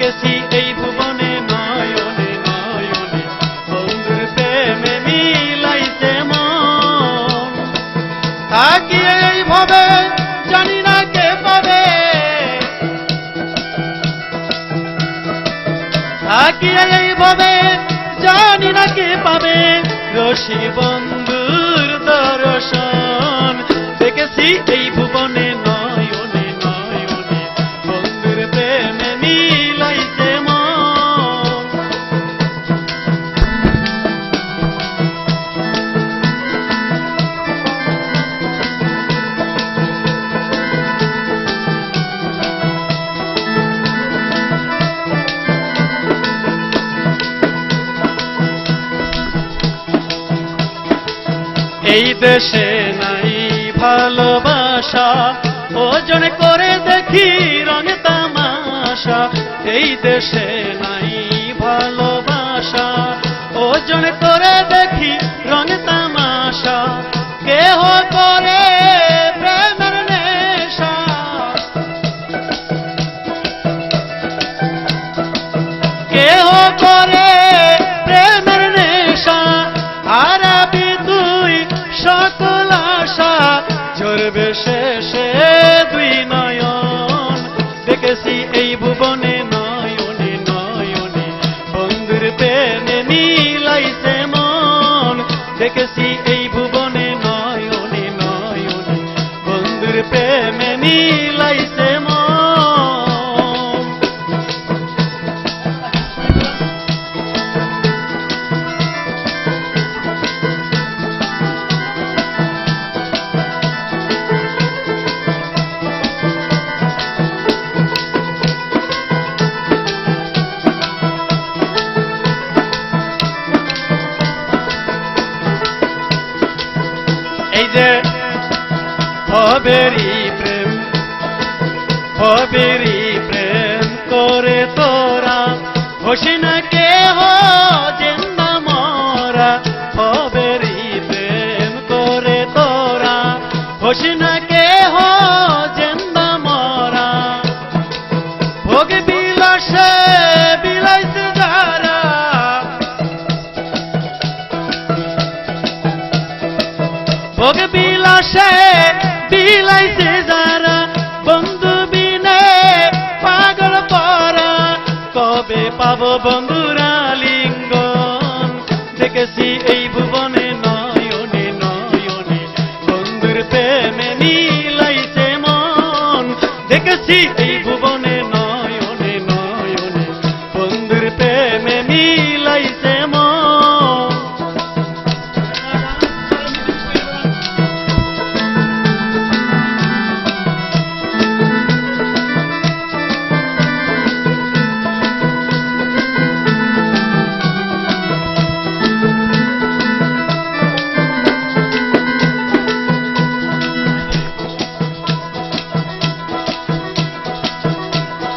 আঁকেছি এই ভুবনে নয়নে নয়নে। বন্ধুর প্রেমে মিলাইছে মন। তাকিয়ে এইভাবে জানি না কে পাবে। তাকিয়ে এইভাবে জানি না কে পাবে। রশি বন্ধুর দর্শন। দেখেছি দেশে নাই ভালোবাসা। ওজন করে দেখি রং তামাশা। এই দেশে নাই ভালোবাসা। ওজন করে দেখি রং তামাশা। কেহ করে শেষে দুই নয়ন। দেখেছি এই ভুবনে নয়নে নয়নে। বন্ধুর প্রেমে নীলাইছে মন। দেখেছি যে হবেরি প্রেম হবেরি প্রেম করে তোরা। হোসি ভোগ বিলাসে বিলাইছে যারা। বন্ধু বিনে পাগল পরা। কবে পাবো বন্ধুরা লিঙ্গন? দেখেছি এই ভুবনে নয়নে নয়নে। বন্ধুর প্রেমে মিলাইছে মন। দেখেছি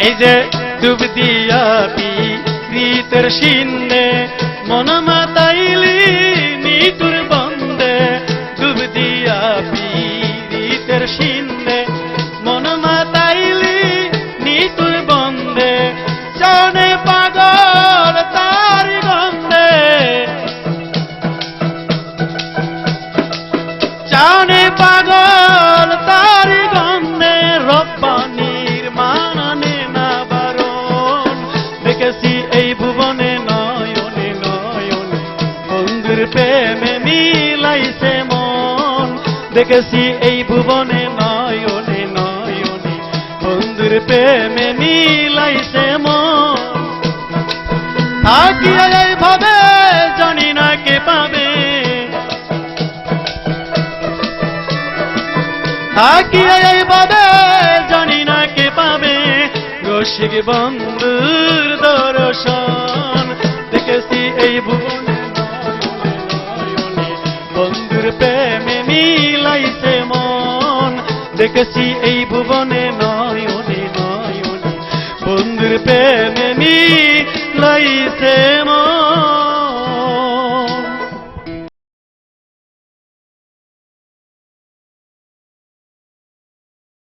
এই যে ডুব দিয়া প্রীতের সিন্নে মন মাতাইলি নিতুর দেখেছি এই ভুবনে নয়নে নয়নে। বন্ধুর প্রেমে থাকিয়া এইভাবে জানি না কে পাবে। থাকিয়া এইভাবে জানি না কে পাবে। রসিক বন্ধুর দেখেছি এই ভুবনে নয়নে নয়নে। বন্ধুর প্রেমে মিলাইছে মন।